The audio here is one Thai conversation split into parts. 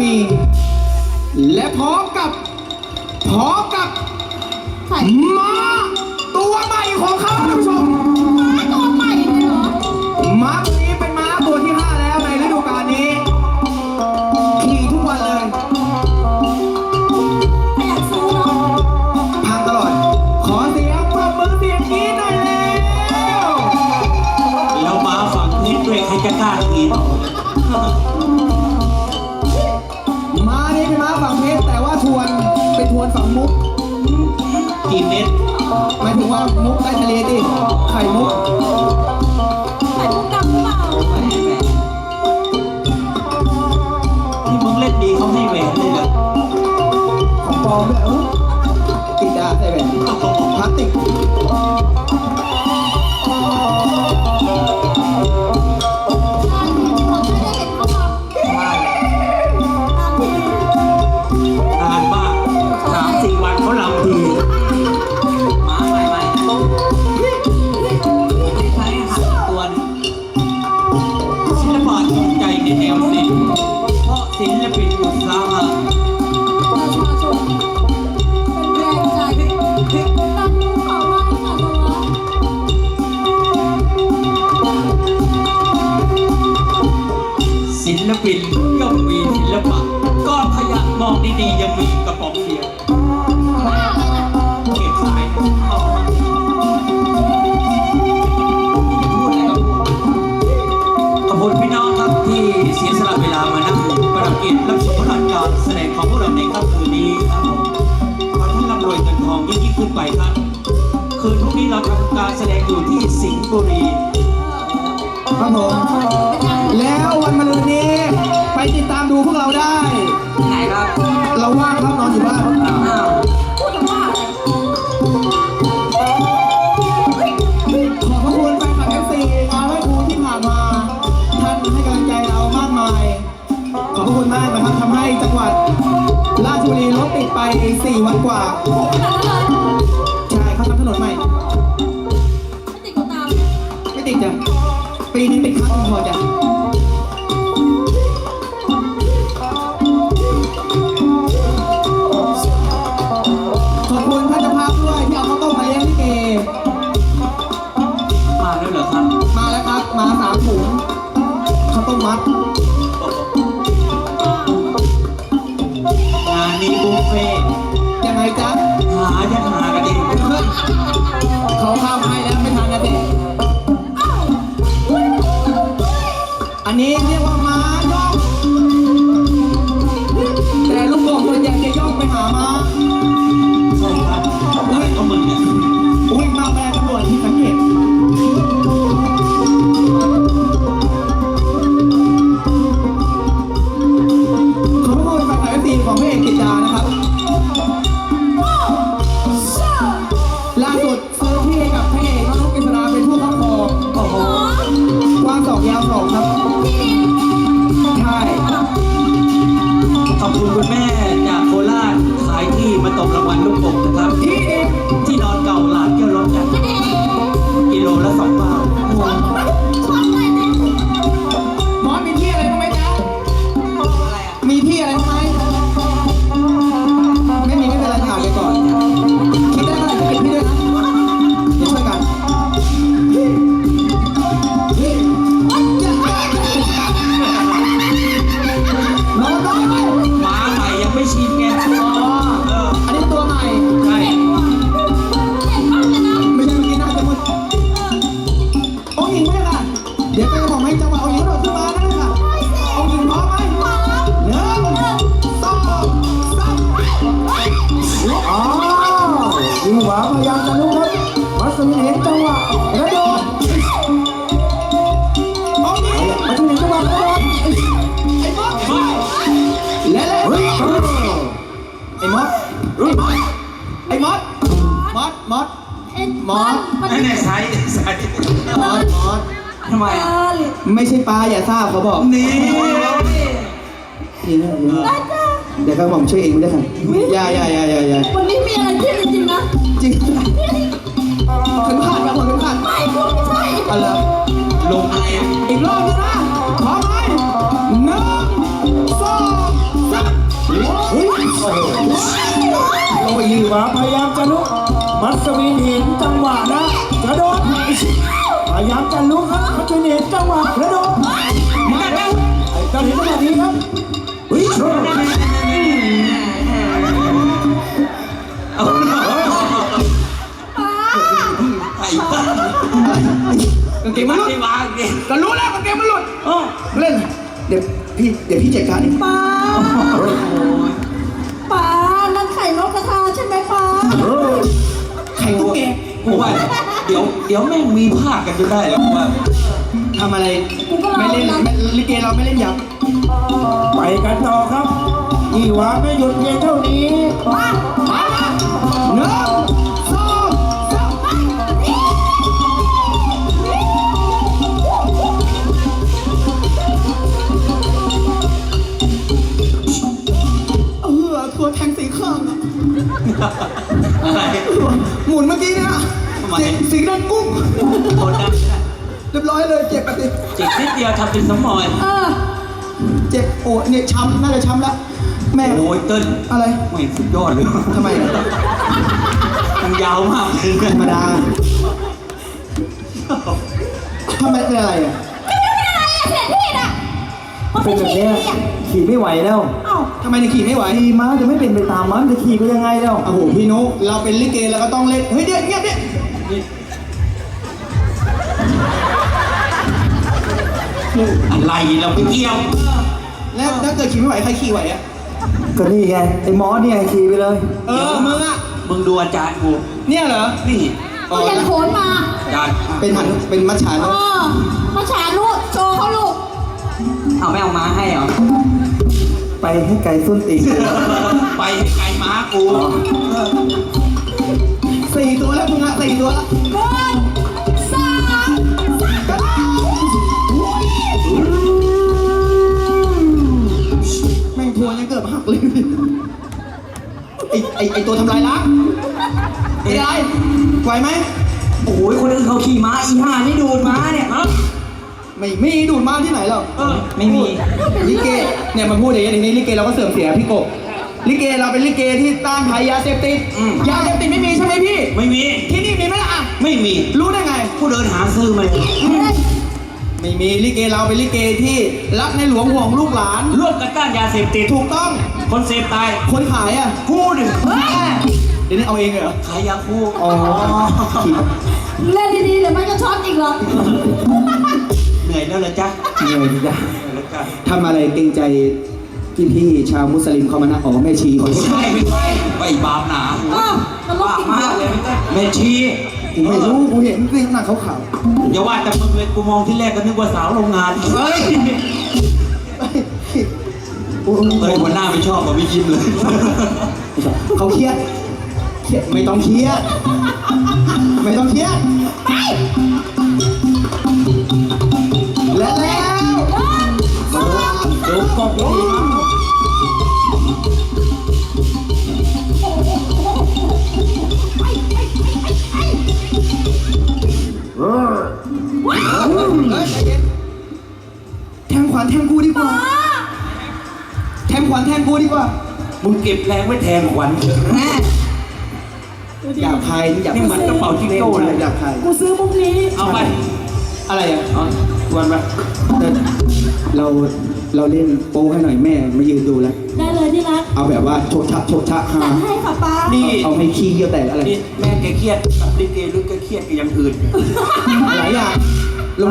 มี และพร้อมกับพร้อมกับม้าตัวใหม่ของเขาท่านผู้ชม กี่เม็ดหมายถึงว่ามุกใต้ทะเลดิ ไข่มุก ไข่มุกดำเปล่าที่มึงเล่นดีเขาให้แหวนเลยเหรอของปลอมแบบยเอ้าติดดาใส่แหวนพลาสติก คืนพรุ่งนี้เราทำการแสดงอยู่ที่สิงห์บุรีครับผมแล้ววันมะรืนนี้ ไปติดตามดูพวกเราได้ ไหนครับเราว่างครับนอนอยู่บ้านพูดแต่ว่าขอบพระคุณแฟนคลับเอฟซีงานไห้ครูที่ผ่านมา ท่านให้กำลังใจเรามากมาย ขอบพระคุณมากนะครับทำให้จังหวัดราชบุรีรถติดไป 4 วันกว่า พี่อะไรไหม ไม่ใช่ปลาอย่าทราบเขาบอกนี่เดี๋ยวครับผมช่วยเองไม่ได้ครับอย่าย่าย่าย่าย่าวันนี้มีอะไรเครียจริงนะจริงขึ้ผ่านมบผมขึ้ผ่านไม่คุณไม่ใช่อะไรลงอะไรอะอีกรอบนึนะพร้อมไหมหนึ่งสองสามเฮ้ยลงไปยืนวาพยายามจะลุกมัสวินหินจังหวะนะกระโดด พยายามจะลุกครับมัสวินเห็นจังหวะกระโดดไอ้เจ้าเห็นจังหวะนี้ครับเฮ้ยเอาไอ้บ้ากางเกงมันหลุดไม่วางดิก็รู้แล้วกางเกงมันหลุดโอ้เล่นเดี๋ยวพี่เดี๋ยวพี่จัดการเองป้าป้านั่นไข่นกกระทาใช่ไหมป้าไข่ตุ๊กแกกูว่า เดี๋ยวเดี๋ยวแม่งมีภาคกันจนได้แล้วกูว่าทำอะไร ไม่เล่นไม่ลิเกเราไม่เล่นยับไปกันต่อครับอีหวาไม่หยุดเพียงเท่านี้หนึ่งสองสามเออทัวร์แทงสีข้างอะอะไรหมุนเมื่อกี้เนี่ยทำ ไมสีสีดันกุ้งคนดังเนี่ยเรียบร้อยเลยเจ็บปะติจิกนิดเดียวทำเป็นสมอยเออเจ็บโอ้เนี่ยช้ำน่าจะช้ำแล้วแม่โอ้ยเติ้ลอะไรไม่สุดยอดเลยทำไมอะมันยาวมากเลยธรรมดาทำไมเป็นอะไรอะเป็นแบบเนี้ยขี่ไม่ไหวแล้วเอ้าทำไมเนี่ยขี่ไม่ไหวขี่ม้าจะไม่เป็นไปตามมันจะขี่ไปยังไงแล้วโอ้โหพี่นุเราเป็นลิเกเราก็ต้องเล่นเฮ้ยเดี๋ยวเงียบดิ อะไรเราไม่เกี่ยว แล้วถ้าเกิดขี่ไม่ไหวใครขี่ไหวอะก็นี่ไงไอ้หมอเนี่ยขี่ไปเลย เออมึงอะมึงดูอาจารย์กูเนี่ยเหรอนี่เอายันโขนมาอาจารย์เป็นหันเป็นมัจฉาเอเนอะอมาฉาลูกโชว์เขาลูกเอาไม่เอาม้าให้เหรอไปให้ไกลส้นตีนไปให้ไกลม้ากูสี่ตัวแล้วมึงอะสี่ตัวแล้ว ยังเกือบหักเลยไอไอไอตัวทำลายล้างไอ้ไรไหวไหมโอ้ยคนอื่นเขาขี่ม้าอีห่านี่ดูดม้าเนี่ยฮะไม่มีดูดมาที่ไหนหรอกเออไม่มี ลิเกเนี่ยมาพูดอย่างนี้เดี๋ยวนี้ลิเกเราก็เสื่อมเสียพี่กบลิเกเราเป็นลิเกที่ต้านภัยยาเสพติดอืม ยาเสพติดไม่มีใช่ไหมพี่ ไม่มี ที่นี่มีไหมล่ะอะไม่มี รู้ได้ไง ผู้เดินหาซื้อมาเลยไม่มีลิเกเราเป็นลิเกที่รักในหลวงห่วงลูกหลาน ร่วมกันต้านยาเสพติดถูกต้อง คนเสพตายคนขายอะคู่หนึ่งเดี๋ยวนี้เอาเองเหรอ ขายยาคู่อ๋อ เล่นดีๆเดี๋ยวมันก็ช็อตอีกเหรอ เหนื่อยแล้วเหรอจ๊ะเหนื่อยดีจ้ะเหนื่อยแล้วจ้ะทำอะไรเกรงใจพี่พี่ๆชาวมุสลิมเขามานะอ๋อแม่ชีขอโทษใช่ไม่ใช่ไปบาปหนาอ้าวตลกบาปจริงมากเลยแม่ชีกูไม่รู้กูเห็นเรื่องหนังขาวอย่าว่าแต่มึงเลยกูมองที่แรกก็นึกว่าสาวโรงงานๆเฮ้ยโอ้โห เฮ้ยวันหน้าไม่ชอบกับพี่ยิ้มเลย เขาเครียดเครียด ไม่ต้องเครียด ไม่ต้องเครียด และแล้วดูกบดีมั้งเฮ้ยใจเย็นแทงขวานแทงกูดีกว่า แทงขวานแทงกูดีกว่ามึงเก็บแรงไว้แทนขวัญหยาบคายหยาบนี่เหมือนกระเป๋าจิ๊กโจ้เลยหยาบคายกูซื้อมุกนี้ เอาไป อะไรอะเอาวันไปเออเราเราเล่นโป้ให้หน่อยแม่มายืนดูแล้ว ได้เลยที่รัก เอาแบบว่าโชดชะโชดชะฮาจัดให้ค่ะป้านี่เอาให้ขี้เยี่ยวแตกอะไรนี่แม่แกเครียดกับลิเกหรือแกเครียดกับอย่างอื่นหลายอย่าง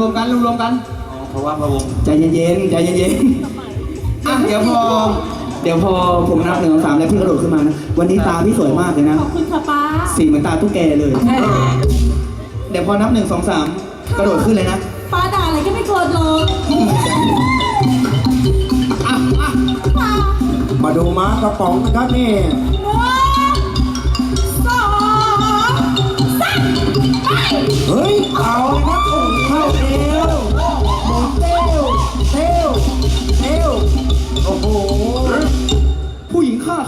รวมๆกันรวมๆกัน อ๋อ เพราะว่าพระวงศ์ใจเย็นๆใจเย็นๆ อะเดี๋ยวพอ เดี๋ยวพอผมนับหนึ่งสองสามแล้วพี่กระโดดขึ้นมานะ วันนี้ตาพี่สวยมากเลยนะ ขอบคุณค่ะป้าสีเหมือนตาตุ๊กแกเลย เดี๋ยวพอนับหนึ่งสองสามกระโดดขึ้นเลยนะ ป้าด่าอะไรก็ไม่โกรธหรอกอะอะป้ามาดูม้ากระป๋องนะครับนี่หนึ่งสองสามไป เฮ้ย เอาเลยครับโอ้โหเข้าเอว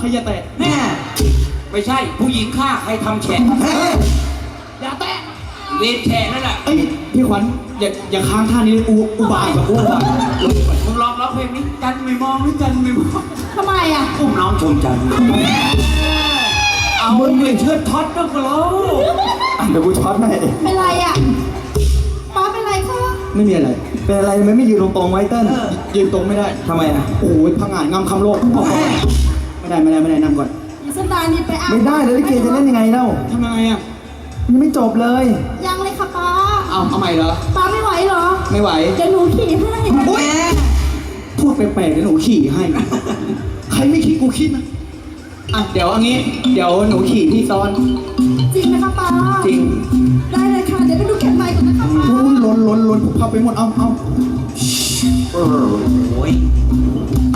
ครอย่าแตะแน่ไม่ใช่ผู้หญิงฆ่าใครทำแฉะอย่าแตะเวรแฉะนั่นแหละเอ้ยพี่ขวัญอย่าอย่าค้างท่านี้อุอุบาทกับอุบาทมึงลองร้องเพลงนี้จันไม่มองหรือจันไม่มองทำไมอะอุ้มน้องชมจันทร์เอเอาไปเชิดท็อตบ้างก็แล้วเดี๋ยวกูช็อตให้เป็นไรอะป้าเป็นไรคะไม่มีอะไร เป็นอะไรทำไมไม่ยืนตรงๆไว้เติ้ลยืนตรงไม่ได้ทำไมอะโอ้ยพังงานงามคำโลก ไม่ได้ไม่ได้ไม่ได้นั่งก่อนอีสตาร์นี่ไปอะไม่ได้แล้วลิเกจะเล่นยังไงเล่าทำไมอะยังไม่จบเลย ยังเลยค่ะป้าเอาเอาใหม่เหรอ ป้าไม่ไหวเหรอไม่ไหวเดี๋ยวหนูขี่ให้อุ๊ยพูดแปลกๆเดี๋ยวหนูขี่ให้ ใครไม่คิดกูคิดนะอะเดี๋ยวเอันนี้ เดี๋ยวหนูขี่พี่ซ้อน จริงไหมคะป้าจริง ได้เลยค่ะ เดี๋ยวไปดูเข็มไม้ก่อนนะคะป้า โอ้ยล้นล้นล้นผมเข้าไปหมด เอาเอา โอ้ย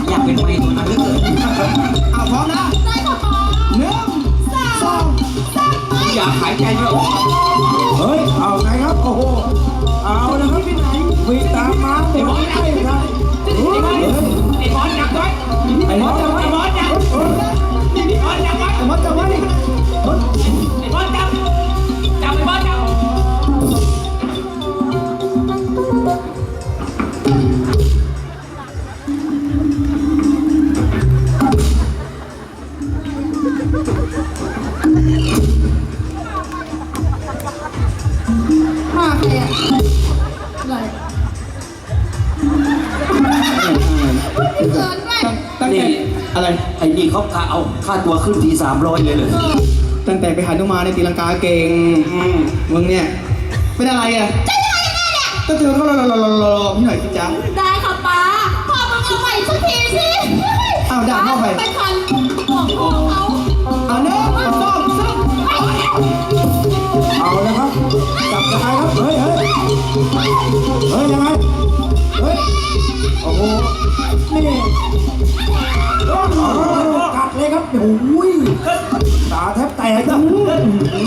อยากเป็นไม้ตัวนั้นเหลือเกินเอาพร้อมนะได้ค่ะป้าหนึ่งสามสามไปอยากหายใจด้วยเฮ้ยเอาไงครับโอ้โหเอาแล้วครับวิ่งตามมาเต็มที่ครับไอ้บอลไว้ไอ้มอสจับไว้ไอ้บอลจับเฮ้ไอ้บอลจับไว้ไอ้มอสจับไว้ไอ้บอลจับไว้ มาใครอะอะไรเกินไปตั้งแต่อะไรไอ้นี่เขากะเอาค่าตัวขึ้นทีสามร้อยเลยเลยตั้งแต่ไปหานุมาในตีลังกาเก่งมึงเนี่ยเป็นอะไรอะก็เจอเขารอรอรอรอรอพี่หน่อยสิจ๊ะ ได้ค่ะป้าพ่อมึงเอาใหม่สักทีสิอ้าวด่าพ่อไปไปคัน เฮ้ยยังไงเฮ้ยโอ้โหนี่โอ้โหกัดเลยครับโอ้ยตาแทบแตกครับ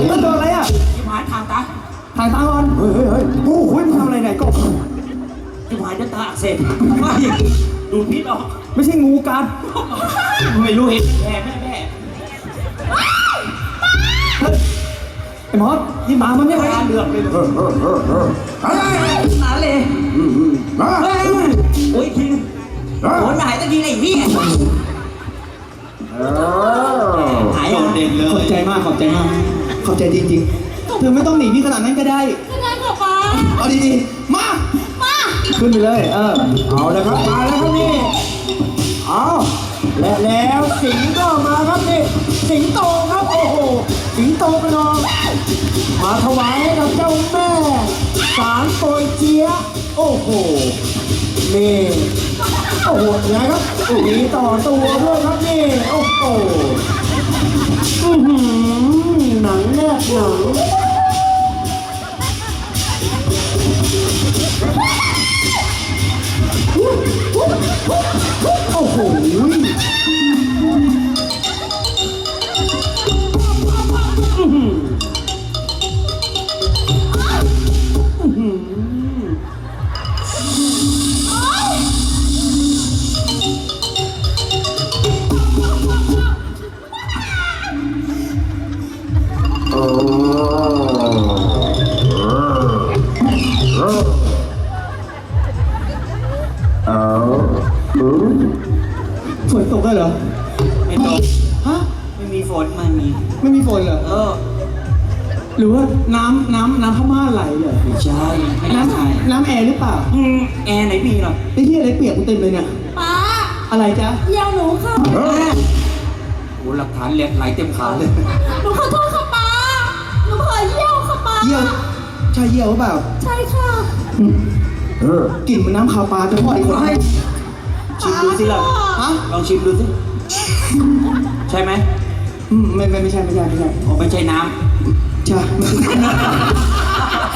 มันโดนอะไรอะที่หายทางตาถ่ายตาก่อนเฮ้ยเฮ้ยเฮ้ยโอ้โหมึงทำอะไรเนี่ยก็ที่หายจะตาอักเสบไม่ดูดพิษออกไม่ใช่งูกัดไม่รู้เห็นแม่แม่แม่ ไอ้มอสนี่หมามันเนี่ยตาเหลือกเลยเออเออเออเออเฮ้ยหนาเลยอืมอืมมาเฮ้ยโอ้ยทีเฮ้ยโอ้ยหายตะกี้ไอ้พี่เออหายโดนเด่นเลขอบยใจมากขอบใจมาก ขอบใจจริงๆ เธอไม่ต้องหนีพี่ขนาดนั้นก็ได้ก็ได้ค่ะป้าเอาดีๆ มา มา ขึ้นไปเลย เออ เอาแล้วครับ มาแล้วครับนี่เอาและแล้วสิงห์ก็มาครับนี่ สิงโตครับ โอ้โห สิงโตกระนองมาถวายให้กับเจ้าแม่ สารโปยเจียะโอ้โหนี่โอ้โหยังไงครับมีต่อตัวด้วยครับนี่โอ้โหอื้อหือหนังแนบหนังโอ้โหำน้ำน้ำพม่าไหลเหรอไม่ใช่ไม่น้น่าใช่ำน้ำแอร์หรือเปล่าอืมแอร์ไหนมีหรอไอ้ที่อะไรเปียกกูเต็มเลยเนี่ย ป้าอะไรจ๊ะเยี่ยวหนูค่ะโอ้หลักฐานเลียไหลเต็มขาเลย หนูขอโทษค่ะป้าหนูขอเยี่ยวค่ะป้าเยี่ยวใช่เยี่ยวหรือเปล่าใช่ค่ะอืมเออกลิ่นมันน้ำขาวปลาจะพออีกคนให้ชิมดูสิล่ะฮะลองชิมดูสิ ใช่ไหมอืมไม่ไม่ไม่ใช่ไม่ใช่ไม่ใช่โอ้ไม่ใช่น้ใช่ไม่ใช่ ไ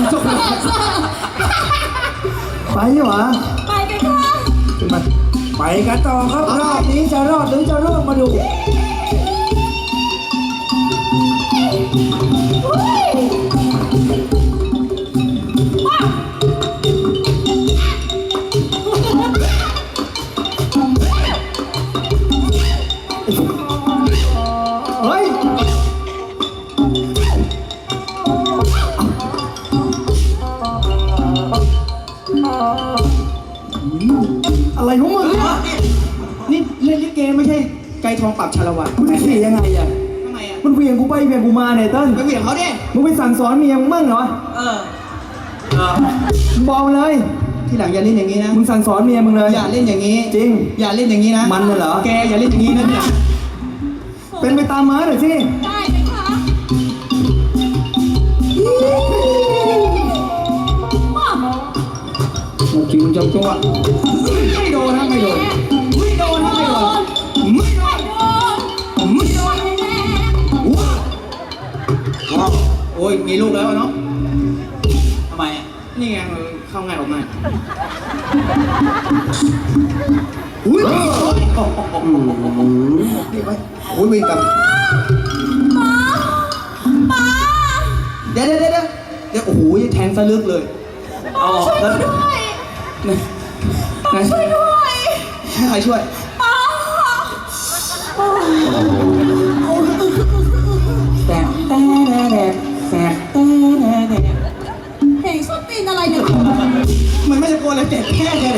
ปเหรอไปไปค่ะขึ้นมาไปกันต่อครับรอบนี้จะรอดหรือจะร่วงมาดู มาเนี่ยเติ้ลไปเหวี่ยงเขาดิ มึงไปสั่งสอนเมียมึงมั่งเหรอ เออ เออ มึงบอกมาเลย ทีหลังอย่าเล่นอย่างนี้นะ มึงสั่งสอนเมียมึงเลยอย่าเล่นอย่างนี้ จริง อย่าเล่นอย่างนี้นะ มันน่ะเหรอ แกอย่าเล่นอย่างนี้นะเนี่ย เป็นไปตามม้าหน่อยสิ ได้ไหมคะว้าวเมื่อกี้มันจับจังหวะไม่โดนนะไม่โดน อ้ยมีลูกแล้วอะเนาะทำไมอะนี่ไงมันเข้าง่ายออกง่ายอุ้ยโอ้ยโอ้โหนี่ไว้โอ้ยวิ่งกลับป๊าป๊าเดี๋ยวเดี๋ยวเดี๋ยวเดี๋ยวโอ้โหแทงซะลึกเลยเอาออกช่วยหแล้นูวด้วยไหนไหนช่วยด้วยให้ใครช่วยป๊า มันไม่จกลัวเลยเจ็บแค่เลย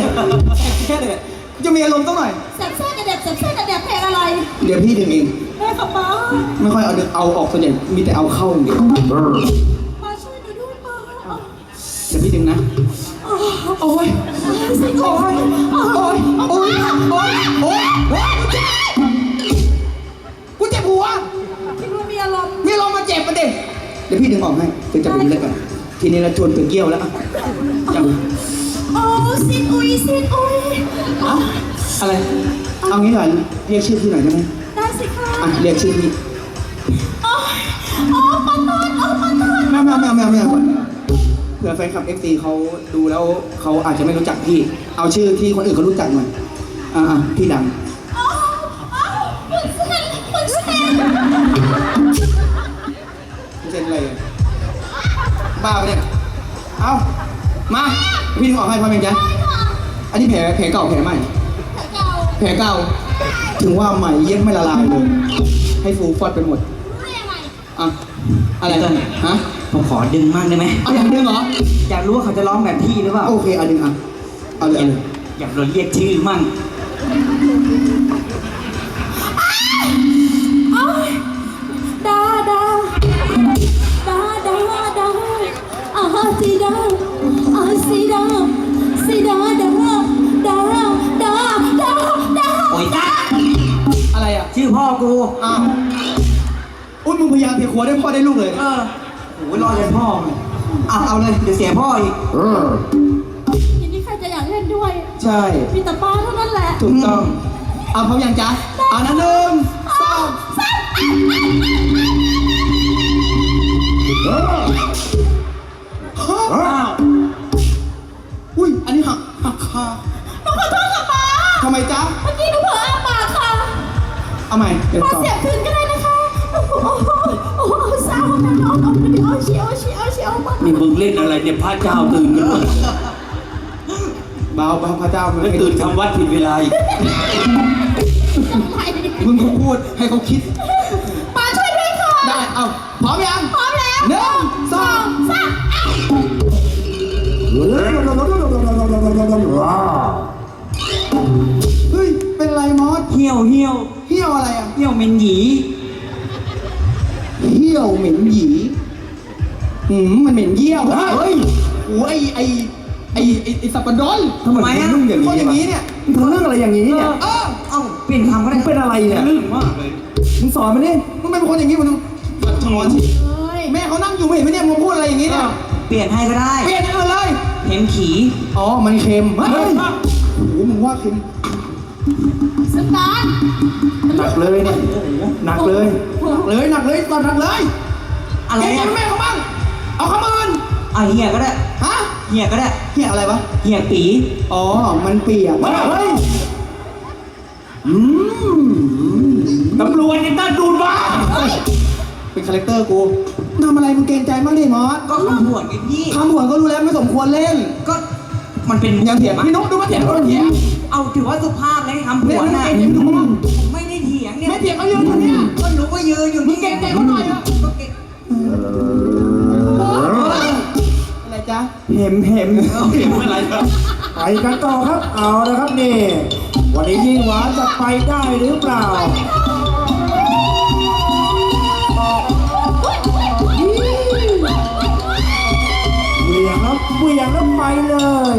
แค่เลยจะมีอารมณ์ต้องหน่อย แสบแซ่กระเด็บแสบแซ่กระเด็บเพลงอะไรเดี๋ยวพี่ดึงเอง แม่ค่ะป๊าไม่ค่อยเอาดึงเอาออกส่วนใหญ่มีแต่เอาเข้าอย่างเดียวป๊าช่วยหนูด้วยป๊าเดี๋ยวพี่ดึงนะ โอ้ยสิโอ้ยโอ้ยโอ้ยโอ้ยโอ้ยโอ้ยกูเจ็บหัวคิดว่ามีอารมณ์มีลงมณ์มาเจ็บมาดิเดี๋ยวพี่ดึงออกให้เดี๋ยวจับดึงเลยก่อนทีนี้เราชวนเป็นเกี้ยวแล้วอะจับ โอ้สิอุ้ยสิอุ้ยเอาอะไร เอางี้หน่อยเรียกชื่อพี่หน่อยได้ไหมได้สิคะอะเรียกชื่อพี่โอ้ยโอ้ปะตอนโอ้ปะตอนแมวแมวแมวแมวแมวเผื่อแฟนคลับเอฟซีเขาดูแล้วเขาอาจจะไม่รู้จักพี่ เอาชื่อที่คนอื่นเขารู้จักหน่อยอ่าอะพี่ดังโอ้โอ้คุณเซนคุณเซนไม่ใช่อะไรอะบ้าไปะเนี่ย เอามา พี่ดึงออกให้พ่อเป็นจ้ะ อันนี้แผลแผลเก่าแผลใหม่เก่าแผลเก่า ถึงว่าใหม่เย็บไม่ละลายเลย ให้ฟูฟอดไปหมดไม่ยังไงอะ อะไรฮะผมขอดึงมั่งได้ไหมเอาอย่างดึงเหรอ อยากรู้ว่าเขาจะร้องแบบพี่หรือเปล่า โอเคเอาดึงอะ เอาเลยเอาเลยอยากโดนเรียกชื่อมั่งโอ้ยดาดาดาดาดาอาสีดาอา วได้พ่อได้ลูกเลยเออโอ้ยรอยันพ่อมึงอะเอาเลยเดี๋ยวเสียพ่ออีก ทีนี้ใครจะอยากเล่นด้วยใช่ มีแต่ป้าเท่านั้นแหละถูกต้อง เอาพร้อมยังจ๊ะเอานะหนึ่งสองฮะอ้าวอุ้ย อันนี้หักหักคาหนูขอโทษค่ะป้าทำไมจ๊ะ เมื่อกี้หนูเผลออ้าปากค่ะเอาใหม่เดี๋ยวป้าต่อ เสียบคืนก็ได้ นี่มึงเล่นอะไรเนี่ยพระเจ้าตื่นกันหมดเบาเบาพระเจ้ามึงแล้วไม่ตื่ตื่นนทำวัดผิดเวลาอีกมึงเขาพูดให้เขาคิดป้าช่วยด้วยค่ะ ได้ เอาพร้อมยังพร้อมแล้วหนึ่งสองสามเฮ้ย เป็นไรมอส เหี่ยวเหี่ยวเหี้ยวอะไรอะ เหี่ยวเหม็นหยีเหี้ยวเหม็นหยี หืมมันเหม็นเยี่ยวเฮ้ยโอ้ยไอไอไอไอสับปะรดทำไมมึงนุ่งอย่างคนนี้อย่างวะนี้เนี่ยมึงทำเรื่องอะไรอย่างนี้เนี่ยเออเอ้าเปลี่ยนคำก็ได้มึงเป็นอะไรเนี่ยลื่นมากเลยมึงสอนมันดิมึงเป็นคนอย่างนี้มันชงอนสิเฮ้ยแม่เขานั่งอยู่ไม่เห็นไหมเนี่ยมึงพูดอะไรอย่างนี้เนี่ยเปลี่ยนให้ก็ได้ เปลี่ยนกันเลยเห็นขี่อ๋อมันเค็มเฮ้ยโอ้โหมึงว่าเค็มสตาร์ทหนักเลยเนี่ยโอ้โหหนักเลยเลยหนักเลยตอนหนักเลยอะไรเก่งอะแม่เขาบ้าง เอาคำอื่นอะเหี่ยก็ได้ ฮะเหี่ยก็ได้เหี้ยอะไรวะเหี่ยปีอ๋อ มันเปียกเฮ้ยอืมตำรวจนี่ตั้งดูดว่าเป็นคาแรคเตอร์กูทำอะไรมึงเกรงใจมากดิมอสก็คำผวนไงพี่ คำหัวก็รู้แล้วไม่สมควรเล่น ก็มันเป็นยังเถียงพี่นุ๊กดูมาเถียงดูมาเถียงเอาถือว่าสุภาพเลยคำผเล่วนนมึงน่ะเกรงใจพี่นุ๊กมั้งไม่ได้เถียงเนี่ยไม่เถียงเขายืนอยู่เนี่ยก็รู้ว่ายืนอยู่มึงเกรงใจเขาหน่อยอะ ก็เกรงอะไร จ๊ะเห็มเห็มเอาเห็นเมื่ไรครับไปกันต่อครับ เอาละครับนี่ วันนี้ยิ่งหวานจะไปได้หรือเปล่าเหวียงแล้วเหวียงแล้วไปเลย